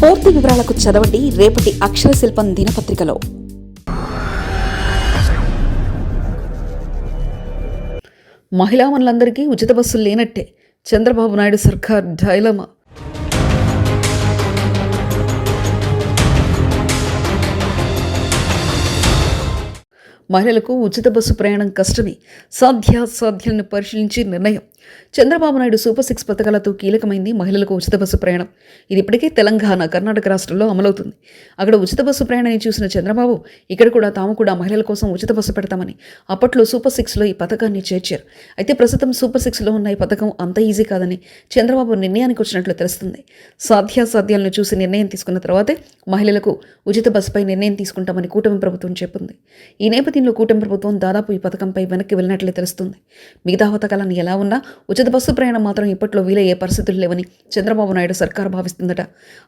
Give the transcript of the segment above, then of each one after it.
పూర్తి వివరాలకు చదవండి రేపటి అక్షర శిల్పం దినపత్రికలో. మహిళా మనులందరికీ ఉచిత బస్సులు లేనట్టే చంద్రబాబు నాయుడు సర్కార్ డైలమా? మహిళలకు ఉచిత బస్సు ప్రయాణం కష్టమే. సాధ్యాసాధ్యాలను పరిశీలించి నిర్ణయం. చంద్రబాబు నాయుడు సూపర్ సిక్స్ పథకాలతో కీలకమైంది మహిళలకు ఉచిత బస్సు ప్రయాణం. ఇది ఇప్పటికే తెలంగాణ కర్ణాటక రాష్ట్రంలో అమలవుతుంది. అక్కడ ఉచిత బస్సు ప్రయాణాన్ని చూసిన చంద్రబాబు ఇక్కడ కూడా తాము కూడా మహిళల కోసం ఉచిత బస్సు పెడతామని అప్పట్లో సూపర్ సిక్స్లో ఈ పథకాన్ని చేర్చారు. అయితే ప్రస్తుతం సూపర్ సిక్స్లో ఉన్న ఈ పథకం అంత ఈజీ కాదని చంద్రబాబు నిర్ణయానికి వచ్చినట్లు తెలుస్తుంది. సాధ్యాసాధ్యాలను చూసి నిర్ణయం తీసుకున్న తర్వాతే మహిళలకు ఉచిత బస్సుపై నిర్ణయం తీసుకుంటామని కూటమి ప్రభుత్వం చెప్పింది. ఈ నేపథ్యంలో కూటమి ప్రభుత్వం దాదాపు ఈ పథకంపై వెనక్కి వెళ్ళినట్లే తెలుస్తుంది. మిగతా పథకాలను ఎలా ఉన్నా ఉచిత బస్సు ప్రయాణం మాత్రం ఇప్పట్లో వీలయ్యే పరిస్థితులు లేవని చంద్రబాబు నాయుడు సర్కారు భావిస్తుందట.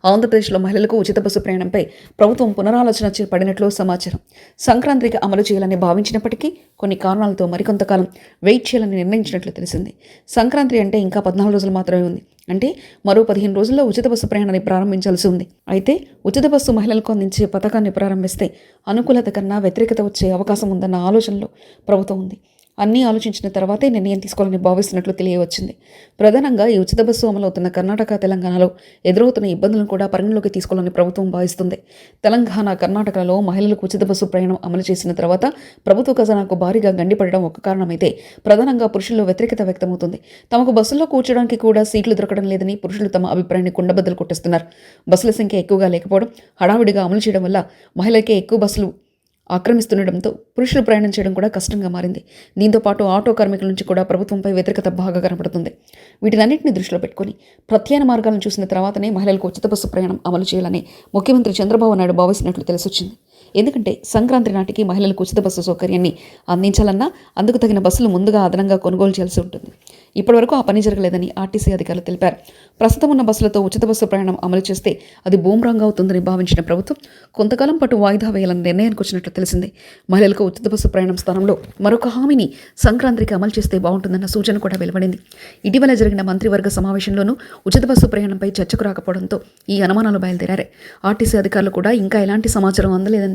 ఆంధ్రప్రదేశ్లో మహిళలకు ఉచిత బస్సు ప్రయాణంపై ప్రభుత్వం పునరాలోచన చే- పడినట్లు సమాచారం. సంక్రాంతికి అమలు చేయాలని భావించినప్పటికీ కొన్ని కారణాలతో మరికొంతకాలం వెయిట్ చేయాలని నిర్ణయించినట్లు తెలిసింది. సంక్రాంతి అంటే ఇంకా పద్నాలుగు రోజులు మాత్రమే ఉంది. అంటే మరో పదిహేను రోజుల్లో ఉచిత బస్సు ప్రయాణాన్ని ప్రారంభించాల్సి ఉంది. అయితే ఉచిత బస్సు మహిళలకు అందించే పథకాన్ని ప్రారంభిస్తే అనుకూలత కన్నా వ్యతిరేకత వచ్చే అవకాశం ఉందన్న ఆలోచనలో ప్రభుత్వం ఉంది. అన్నీ ఆలోచించిన తర్వాతే నిర్ణయం తీసుకోవాలని భావిస్తున్నట్లు తెలియవచ్చింది. ప్రధానంగా ఈ ఉచిత బస్సు అమలవుతున్న కర్ణాటక తెలంగాణలో ఎదురవుతున్న ఇబ్బందులను కూడా పరిగణలోకి తీసుకోవాలని ప్రభుత్వం భావిస్తుంది. తెలంగాణ కర్ణాటకలో మహిళలకు ఉచిత బస్సు ప్రయాణం అమలు చేసిన తర్వాత ప్రభుత్వ ఖజానాకు భారీగా గండిపడడం ఒక కారణమైతే ప్రధానంగా పురుషుల్లో వ్యతిరేకత వ్యక్తమవుతుంది. తమకు బస్సుల్లో కూర్చోడానికి కూడా సీట్లు దొరకడం లేదని పురుషులు తమ అభిప్రాయాన్ని కుండబద్దలు కొట్టేస్తున్నారు. బస్సుల సంఖ్య ఎక్కువగా లేకపోవడం హడావిడిగా అమలు చేయడం వల్ల మహిళలకే ఎక్కువ బస్సులు ఆక్రమిస్తుండటంతో పురుషులు ప్రయాణం చేయడం కూడా కష్టంగా మారింది. దీంతో పాటు ఆటో కార్మికుల నుంచి కూడా ప్రభుత్వంపై వ్యతిరేకత బాగా కనపడుతుంది. వీటినన్నింటినీ దృష్టిలో పెట్టుకుని ప్రత్యాన మార్గాలను చూసిన తర్వాతనే మహిళలకు ఉచిత బస్సు ప్రయాణం అమలు చేయాలని ముఖ్యమంత్రి చంద్రబాబు నాయుడు భావిస్తున్నట్లు తెలిసొచ్చింది. ఎందుకంటే సంక్రాంతి నాటికి మహిళలకు ఉచిత బస్సు సౌకర్యాన్ని అందించాలన్నా అందుకు తగిన బస్సులు ముందుగా అదనంగా కొనుగోలు చేయాల్సి ఉంటుంది. ఇప్పటివరకు ఆ పని జరగలేదని ఆర్టీసీ అధికారులు తెలిపారు. ప్రస్తుతం ఉన్న బస్సులతో ఉచిత బస్సు ప్రయాణం అమలు చేస్తే అది బూమ్రాంగ్ అవుతుందని భావించిన ప్రభుత్వం కొంతకాలం పాటు వాయిదా వేయాలని నిర్ణయానికి వచ్చినట్లు తెలిసింది. మహిళలకు ఉచిత బస్సు ప్రయాణం స్థానంలో మరొక హామీని సంక్రాంతికి అమలు చేస్తే బాగుంటుందన్న సూచన కూడా వెలువడింది. ఇటీవల జరిగిన మంత్రివర్గ సమావేశంలోనూ ఉచిత బస్సు ప్రయాణంపై చర్చకు రాకపోవడంతో ఈ అనుమానాలు బయలుదేరాయి. ఆర్టీసీ అధికారులు కూడా ఇంకా ఎలాంటి సమాచారం అందలేదని